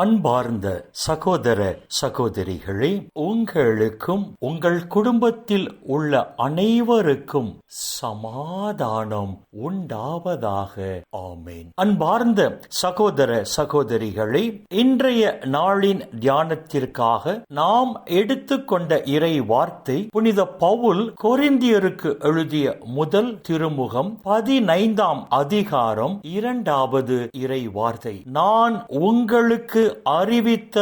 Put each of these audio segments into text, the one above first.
அன்பார்ந்த சகோதர சகோதரிகளே உங்களுக்கும் உங்கள் குடும்பத்தில் உள்ள அனைவருக்கும் சமாதானம் உண்டாவதாக. ஆமேன். அன்பார்ந்த சகோதர சகோதரிகளே இன்றைய நாளின் தியானத்திற்காக நாம் எடுத்துக்கொண்ட இறை வார்த்தை புனித பவுல் கொரிந்தியருக்கு எழுதிய முதல் திருமுகம் பதினைந்தாம் அதிகாரம் இரண்டாவது இறை வார்த்தை நான் உங்களுக்கு அறிவித்த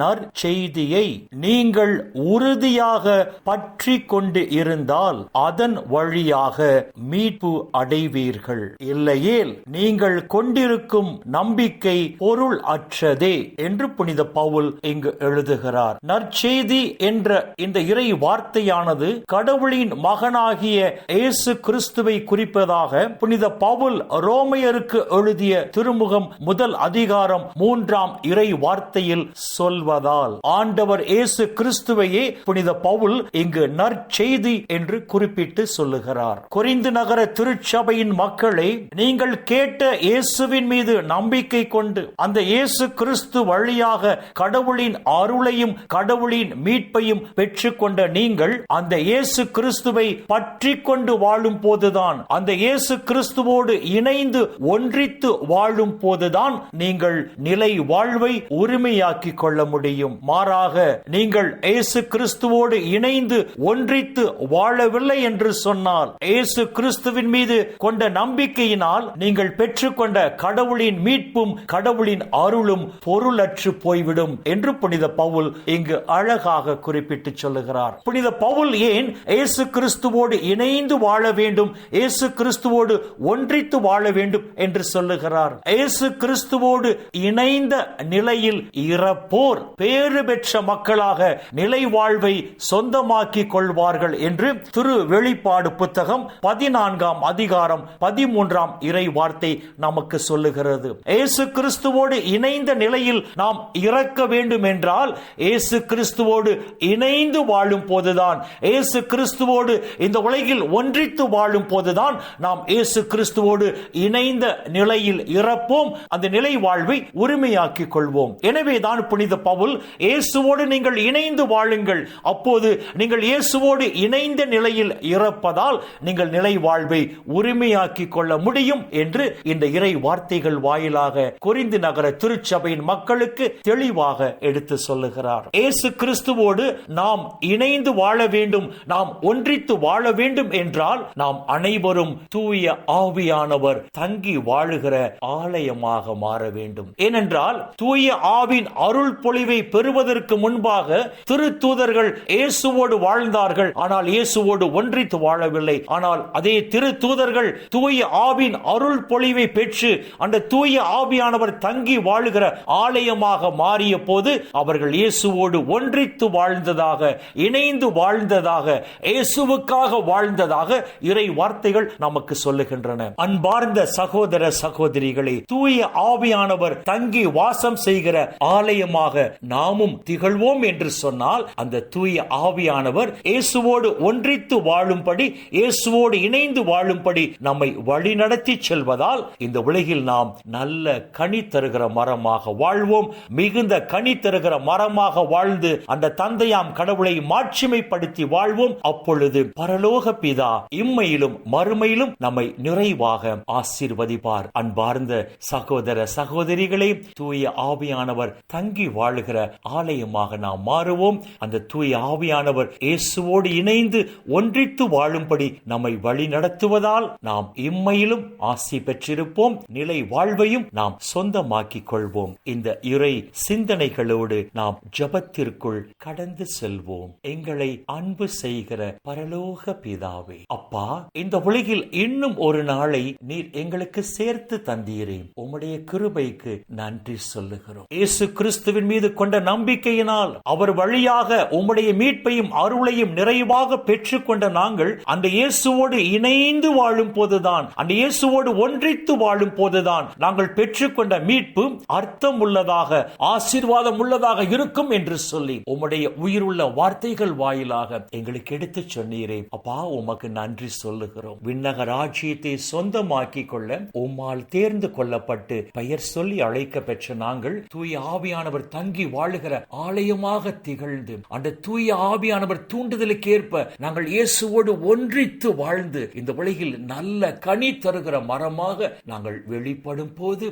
நற்செய்தியை நீங்கள் உறுதியாக பற்றி கொண்டு இருந்தால் அதன் வழியாக மீட்பு அடைவீர்கள். இல்லையேல் நீங்கள் கொண்டிருக்கும் நம்பிக்கை பொருள் அற்றதே என்று புனித பவுல் இங்கு எழுதுகிறார். நற்செய்தி என்ற இந்த இறை வார்த்தையானது கடவுளின் மகனாகிய இயேசு கிறிஸ்துவை குறிப்பதாக புனித பவுல் ரோமையருக்கு எழுதிய திருமுகம் முதல் அதிகாரம் மூன்றாம் இறை வார்த்தையில் சொல்வதால் ஆண்டவர் இயேசு கிறிஸ்துவையே புனித பவுல் இங்கு நற்செய்தி என்று குறிப்பிட்டு சொல்லுகிறார். குறிந்து நகர திருச்சபையின் மக்களை நீங்கள் கேட்ட இயேசுவின் மீது நம்பிக்கை கொண்டு அந்த இயேசு கிறிஸ்து வழியாக கடவுளின் அருளையும் கடவுளின் மீட்பையும் பெற்றுக்கொண்ட நீங்கள் அந்த இயேசு கிறிஸ்துவை பற்றி கொண்டு வாழும் போதுதான் அந்த இயேசு கிறிஸ்துவோடு இணைந்து ஒன்றித்து வாழும் போதுதான் நீங்கள் நிலை வாழ்வை உறவை உரிமையாக்கிக் கொள்ள முடியும். மாறாக நீங்கள் இயேசு கிறிஸ்துவோடு இணைந்து ஒன்றித்து வாழவில்லை என்று சொன்னால் இயேசு கிறிஸ்துவின் மீது கொண்ட நம்பிக்கையினால் நீங்கள் பெற்றுக்கொண்ட கடவுளின் மீட்பும் கடவுளின் அருளும் பொருளற்று போய்விடும் என்று புனித பவுல் இங்கு அழகாக குறிப்பிட்டு சொல்லுகிறார். புனித பவுல் ஏன் இயேசு கிறிஸ்துவோடு இணைந்து வாழ வேண்டும் இயேசு கிறிஸ்துவோடு ஒன்றித்து வாழ வேண்டும் என்று சொல்லுகிறார்? இயேசு கிறிஸ்துவோடு இணைந்த நிலையில் இறப்போர் பேறு பெற்ற மக்களாக நிலை வாழ்வை சொந்தமாக்கிக் கொள்வார்கள் என்று திரு வெளிப்பாடு புத்தகம் பதினான்காம் அதிகாரம் பதிமூன்றாம் இறை வார்த்தை நமக்கு சொல்லுகிறது. இயேசு கிறிஸ்துவோடு இணைந்த நிலையில் நாம் இறக்க வேண்டும் என்றால் இயேசு கிறிஸ்துவோடு இணைந்து வாழும் போதுதான். இயேசு கிறிஸ்துவோடு இந்த உலகில் ஒன்றித்து வாழும் போதுதான் நாம் இயேசு கிறிஸ்துவோடு இணைந்த நிலையில் இறப்போம். அந்த நிலை வாழ்வை உரிமையாக்கிக் கொள்வோம். எனவே தான் புனித பவுல் இயேசுவோடு நீங்கள் இணைந்து வாழுங்கள். அப்போது நீங்கள் இயேசுவோடு இணைந்த நிலையில் இறப்பதால் நீங்கள் நிலை வாழ்வை உரிமையாக்கி கொள்ள முடியும் என்று இந்த இறை வார்த்தைகள் வாயிலாக குறிந்து நகர திருச்சபையின் மக்களுக்கு தெளிவாக எடுத்து சொல்லுகிறார். இயேசு கிறிஸ்துவோடு நாம் இணைந்து வாழ வேண்டும் நாம் ஒன்றித்து வாழ வேண்டும் என்றால் நாம் அனைவரும் தூய ஆவியானவர் தங்கி வாழுகிற ஆலயமாக மாற வேண்டும். ஏனென்றால் தூய தூய ஆவின் அருள் பொழிவை பெறுவதற்கு முன்பாக திருத்தூதர்கள் இயேசுவோடு வாழ்ந்தார்கள். ஆனால் இயேசுவோடு ஒன்றித்து வாழவில்லை. ஆனால் அதே திரு தூதர்கள் தூய ஆவின் அருள் பொழிவை பெற்று அந்த தூய ஆவியானவர் தங்கி வாழுகிற ஆலயமாக மாறிய போது அவர்கள் இயேசுவோடு ஒன்றித்து வாழ்ந்ததாக இணைந்து வாழ்ந்ததாக இயேசுவுக்காக வாழ்ந்ததாக இறை வார்த்தைகள் நமக்கு சொல்லுகின்றன. அன்பார்ந்த சகோதர சகோதரிகளை தூய ஆவியானவர் தங்கி வாசம் செய்ய செய்கிற ஆலயமாக நாமும் திகழ்வோம் என்று சொன்னால் அந்த தூய ஆவியானவர் இயேசுவோடு ஒன்றித்து வாழும்படி இயேசுவோடு இணைந்து வாழும்படி நம்மை வழிநடத்தி செல்வதால் இந்த உலகில் நாம் நல்ல கனி தருகிற மரமாக வாழ்வோம். மிகுந்த கனி தருகிற மரமாக வாழ்ந்து அந்த தந்தையாம் கடவுளை மாட்சிமைப்படுத்தி வாழ்வோம். அப்பொழுது பரலோக பிதா இம்மையிலும் மறுமையிலும் நம்மை நிறைவாக ஆசீர்வதிப்பார். அன்பார்ந்த சகோதர சகோதரிகளை தூய ஆவி ஆவியானவர் தங்கி வாழுகிற ஆலயமாக நாம் மாறுவோம். அந்த தூய ஆவியானவர் இயேசுவோடு இணைந்து ஒன்றித்து வாழும்படி நம்மை வழி நடத்துவதால் நாம் இம்மையிலும் ஆசி பெற்றிருப்போம். நிலை வாழ்வையும் நாம் சொந்தமாக்கிக் கொள்வோம். இந்த இறை சிந்தனைகளோடு நாம் ஜபத்திற்குள் கடந்து செல்வோம். எங்களை அன்பு செய்கிற பரலோக பிதாவே அப்பா இந்த உலகில் இன்னும் ஒரு நாளை நீர் எங்களுக்கு சேர்த்து தந்தீரே உம்முடைய கிருபைக்கு நன்றி சொல்லுகிறோம். இயேசு கிறிஸ்துவின் மீது கொண்ட நம்பிக்கையினால் அவர் வழியாக உம்முடைய மீட்பையும் அருளையும் நிறைவாக பெற்றுக்கொண்ட நாங்கள் அந்த இயேசுவோடு இணைந்து வாழும் போதுதான் அந்த இயேசுவோடு ஒன்றித்து வாழும் போதுதான் நாங்கள் பெற்றுக்கொண்ட மீட்பு அர்த்தம் உள்ளதாக ஆசீர்வாதம் உள்ளதாக இருக்கும் என்று சொல்லி உம்முடைய உயிருள்ள வார்த்தைகள் வாயிலாக எங்களுக்கு எடுத்துச் சொன்னீரே. அப்பா உமக்கு நன்றி சொல்லுகிறோம். விண்ணக ராஜ்யத்தை சொந்தமாக்கிக் கொள்ள உம்மால் தேர்ந்து கொள்ளப்பட்டு பெயர் சொல்லி அழைக்க பெற்ற நாங்கள் தூய ஆவியானவர் தங்கி வாழுகிற ஆலயமாக திகழ்ந்து அந்த தூய ஆவியானவர் தூண்டுதலுக்கு ஏற்ப நாங்கள் இயேசுவோடு ஒன்றித்து வாழ்ந்து இந்த உலகில் நல்ல கனி தருகிற மரமாக நாங்கள் வெளிப்படும் போது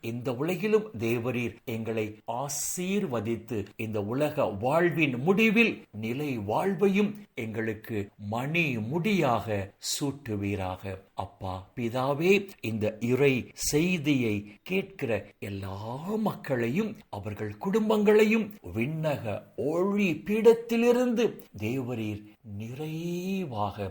இந்த உலகிலும் தேவரீர் எங்களை ஆசீர்வதித்து இந்த உலக வாழ்வின் முடிவில் நிலை வாழ்வையும் எங்களுக்கு மணி முடியாக சூட்டுவீராக. அப்பா பிதாவே இந்த இறை செய்தியை கேட்கிற எல்லா மக்களையும் அவர்கள் குடும்பங்களையும் விண்ணக ஒளி பீடத்திலிருந்து தேவரீர் நிறைவாக